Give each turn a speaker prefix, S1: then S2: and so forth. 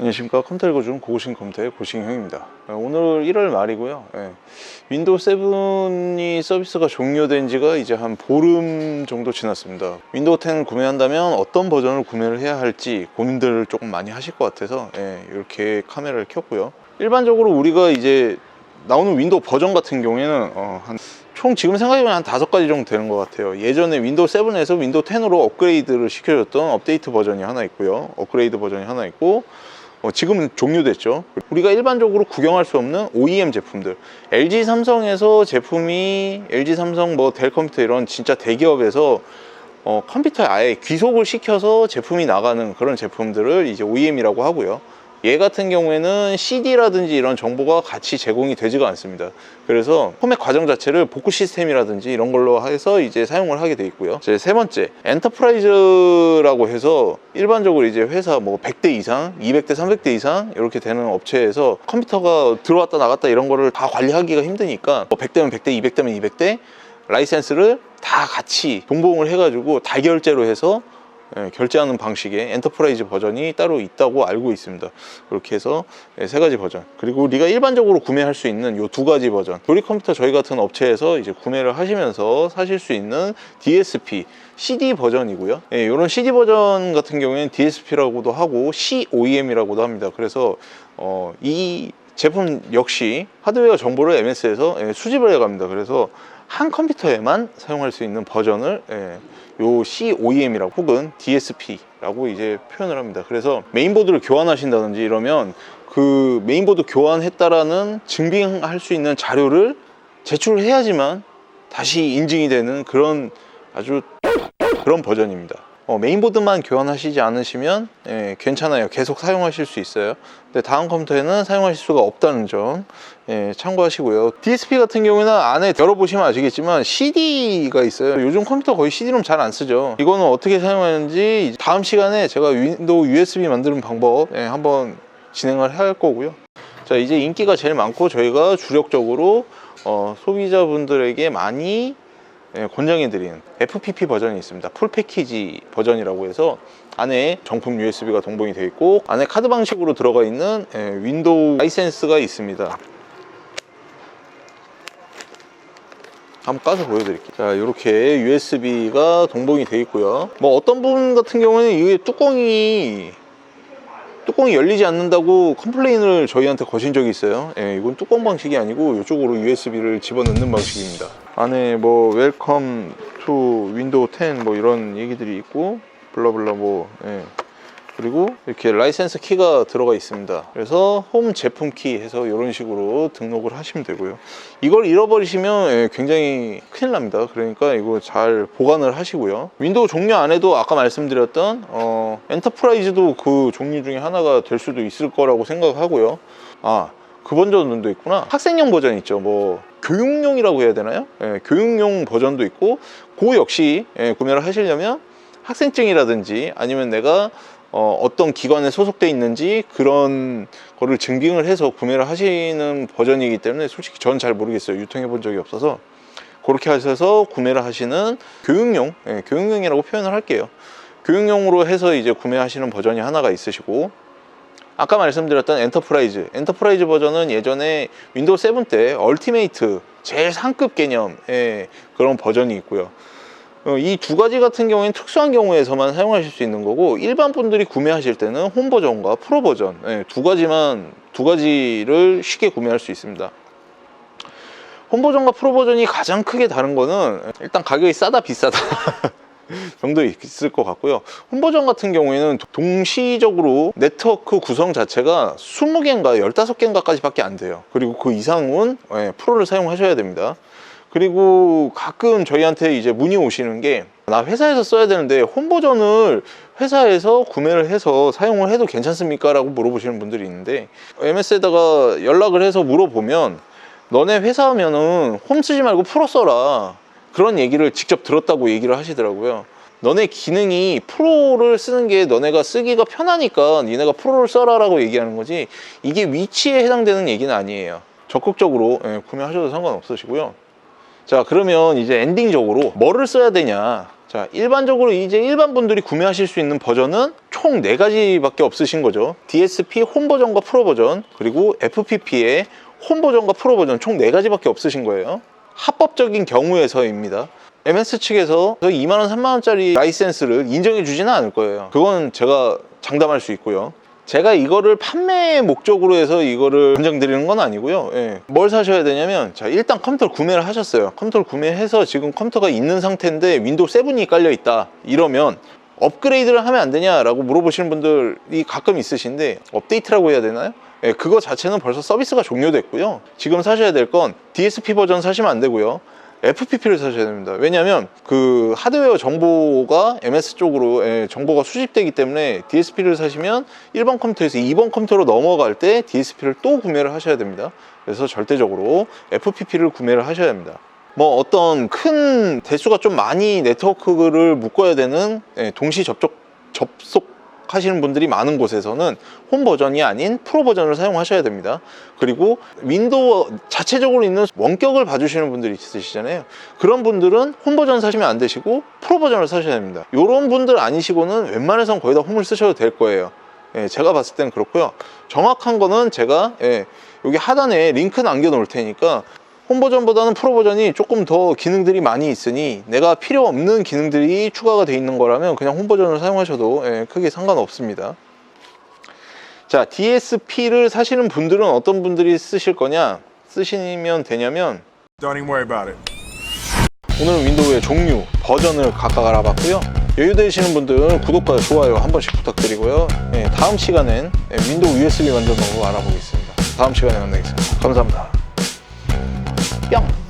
S1: 안녕하십니까 컴퓨터 읽어주는 고고싱 컴퓨터의 고싱형입니다 어, 오늘 1월 말이고요 예. 윈도우 7이 서비스가 종료된 지가 이제 한 보름 정도 지났습니다 윈도우 10을 구매한다면 어떤 버전을 구매를 해야 할지 고민들을 조금 많이 하실 것 같아서 예, 이렇게 카메라를 켰고요 일반적으로 우리가 이제 나오는 윈도우 버전 같은 경우에는 어, 한 총 지금 생각해보면 한 다섯 가지 정도 되는 것 같아요. 예전에 윈도우 7에서 윈도우 10으로 업그레이드를 시켜줬던 업데이트 버전이 하나 있고요. 업그레이드 버전이 하나 있고, 어, 지금은 종료됐죠. 우리가 일반적으로 구경할 수 없는 OEM 제품들. LG 삼성에서 제품이 LG 삼성 뭐 델 컴퓨터 이런 진짜 대기업에서 어, 컴퓨터에 아예 귀속을 시켜서 제품이 나가는 그런 제품들을 이제 OEM이라고 하고요. 얘 같은 경우에는 CD라든지 이런 정보가 같이 제공이 되지가 않습니다. 그래서 포맷 과정 자체를 복구 시스템이라든지 이런 걸로 해서 이제 사용을 하게 돼 있고요. 이제 세 번째, 엔터프라이즈라고 해서 일반적으로 이제 회사 뭐 100대 이상, 200대, 300대 이상 이렇게 되는 업체에서 컴퓨터가 들어왔다 나갔다 이런 거를 다 관리하기가 힘드니까 뭐 100대면 100대, 200대면 200대 라이센스를 다 같이 동봉을 해가지고 다결제로 해서 예, 결제하는 방식의 엔터프라이즈 버전이 따로 있다고 알고 있습니다. 그렇게 해서 예, 세 가지 버전. 그리고 우리가 일반적으로 구매할 수 있는 요두 가지 버전. 조립 컴퓨터 저희 같은 업체에서 이제 구매를 하시면서 사실 수 있는 DSP, CD 버전이고요. 예, 이런 CD 버전 같은 경우에는 DSP라고도 하고 COEM이라고도 합니다. 그래서 어, 이 제품 역시 하드웨어 정보를 MS에서 예, 수집을 해갑니다. 그래서 한 컴퓨터에만 사용할 수 있는 버전을 예, 요 COEM이라고 혹은 DSP라고 이제 표현을 합니다. 그래서 메인보드를 교환하신다든지 이러면 그 메인보드 교환했다라는 증빙할 수 있는 자료를 제출해야지만 다시 인증이 되는 그런 아주 그런 버전입니다. 어, 메인보드만 교환하시지 않으시면 예, 괜찮아요. 계속 사용하실 수 있어요. 근데 다음 컴퓨터에는 사용하실 수가 없다는 점 예, 참고하시고요. DSP 같은 경우에는 안에 열어보시면 아시겠지만 CD가 있어요. 요즘 컴퓨터 거의 CD롬 잘 안 쓰죠. 이거는 어떻게 사용하는지 다음 시간에 제가 윈도우 USB 만드는 방법 예, 한번 진행을 할 거고요. 자 이제 인기가 제일 많고 저희가 주력적으로 어, 소비자분들에게 많이 예, 권장해드리는 FPP 버전이 있습니다. 풀 패키지 버전이라고 해서 안에 정품 USB가 동봉이 되어 있고 안에 카드 방식으로 들어가 있는 예, 윈도우 라이센스가 있습니다. 한번 까서 보여드릴게요. 자, 이렇게 USB가 동봉이 되어 있고요. 뭐 어떤 부분 같은 경우는 이게 뚜껑이 뚜껑이 열리지 않는다고 컴플레인을 저희한테 거신 적이 있어요. 예, 이건 뚜껑 방식이 아니고 이쪽으로 USB를 집어넣는 방식입니다. 안에 뭐 웰컴 투 윈도우 10 뭐 이런 얘기들이 있고 블라블라 뭐 예. 그리고 이렇게 라이센스 키가 들어가 있습니다. 그래서 홈 제품 키 해서 이런 식으로 등록을 하시면 되고요. 이걸 잃어버리시면 예, 굉장히 큰일 납니다. 그러니까 이거 잘 보관을 하시고요. 윈도우 종류 안에도 아까 말씀드렸던 어, 엔터프라이즈도 그 종류 중에 하나가 될 수도 있을 거라고 생각하고요. 아, 그 버전도 있구나. 학생용 버전 있죠. 뭐 교육용이라고 해야 되나요? 예, 교육용 버전도 있고 그 역시 예, 구매를 하시려면 학생증이라든지 아니면 내가 어, 어떤 기관에 소속돼 있는지 그런 거를 증빙을 해서 구매를 하시는 버전이기 때문에 솔직히 저는 잘 모르겠어요. 유통해 본 적이 없어서 그렇게 하셔서 구매를 하시는 교육용, 예, 교육용이라고 표현을 할게요. 교육용으로 해서 이제 구매하시는 버전이 하나가 있으시고 아까 말씀드렸던 엔터프라이즈 엔터프라이즈 버전은 예전에 윈도우 7 때 얼티메이트 제일 상급 개념의 그런 버전이 있고요 이 두 가지 같은 경우에는 특수한 경우에서만 사용하실 수 있는 거고 일반 분들이 구매하실 때는 홈 버전과 프로 버전 예, 두 가지만 두 가지를 쉽게 구매할 수 있습니다 홈 버전과 프로 버전이 가장 크게 다른 거는 일단 가격이 싸다 비싸다 정도 있을 것 같고요. 홈 버전 같은 경우에는 동시적으로 네트워크 구성 자체가 20개인가 15개인가까지 밖에 안 돼요. 그리고 그 이상은 예, 프로를 사용하셔야 됩니다. 그리고 가끔 저희한테 이제 문의 오시는 게 나 회사에서 써야 되는데 홈버전을 회사에서 구매를 해서 사용을 해도 괜찮습니까? 라고 물어보시는 분들이 있는데 MS에다가 연락을 해서 물어보면 너네 회사면은 홈 쓰지 말고 프로 써라 그런 얘기를 직접 들었다고 얘기를 하시더라고요. 너네 기능이 프로를 쓰는 게 너네가 쓰기가 편하니까 니네가 프로를 써라 라고 얘기하는 거지 이게 위치에 해당되는 얘기는 아니에요. 적극적으로 예, 구매하셔도 상관없으시고요. 자 그러면 이제 엔딩적으로 뭐를 써야 되냐 자, 일반적으로 이제 일반 분들이 구매하실 수 있는 버전은 총 4가지밖에 없으신 거죠. DSP 홈 버전과 프로 버전, 그리고 FPP의 홈 버전과 프로 버전 총 4가지밖에 없으신 거예요. 합법적인 경우에서입니다. MS 측에서 2만원, 3만원짜리 라이센스를 인정해 주지는 않을 거예요. 그건 제가 장담할 수 있고요. 제가 이거를 판매 목적으로 해서 이거를 권장드리는 건 아니고요. 예. 뭘 사셔야 되냐면, 자, 일단 컴퓨터를 구매를 하셨어요. 컴퓨터를 구매해서 지금 컴퓨터가 있는 상태인데 윈도우 7이 깔려 있다. 이러면 업그레이드를 하면 안 되냐라고 물어보시는 분들이 가끔 있으신데, 업데이트라고 해야 되나요? 예, 그거 자체는 벌써 서비스가 종료됐고요. 지금 사셔야 될 건 DSP 버전 사시면 안 되고요. FPP를 사셔야 됩니다. 왜냐하면 그 하드웨어 정보가 MS 쪽으로 예, 정보가 수집되기 때문에 DSP를 사시면 1번 컴퓨터에서 2번 컴퓨터로 넘어갈 때 DSP를 또 구매를 하셔야 됩니다. 그래서 절대적으로 FPP를 구매를 하셔야 됩니다. 뭐 어떤 큰 대수가 좀 많이 네트워크를 묶어야 되는 예, 동시 접촉 접속 하시는 분들이 많은 곳에서는 홈 버전이 아닌 프로 버전을 사용하셔야 됩니다. 그리고 윈도우 자체적으로 있는 원격을 봐주시는 분들이 있으시잖아요. 그런 분들은 홈 버전 사시면 안 되시고 프로 버전을 사셔야 됩니다. 이런 분들 아니시고는 웬만해선 거의 다 홈을 쓰셔도 될 거예요. 예, 제가 봤을 땐 그렇고요. 정확한 거는 제가 예, 여기 하단에 링크 남겨 놓을 테니까 홈 버전보다는 프로 버전이 조금 더 기능들이 많이 있으니 내가 필요 없는 기능들이 추가가 돼 있는 거라면 그냥 홈 버전을 사용하셔도 예, 크게 상관없습니다. 자, DSP를 사시는 분들은 어떤 분들이 쓰실 거냐? 쓰시면 되냐면
S2: Don't even worry about it.
S1: 오늘은 윈도우의 종류, 버전을 각각 알아봤고요. 여유되시는 분들은 구독과 좋아요 한 번씩 부탁드리고요. 예, 다음 시간엔 예, 윈도우 USB 만드는 방법 알아보겠습니다. 다음 시간에 만나겠습니다. 감사합니다. 뿅!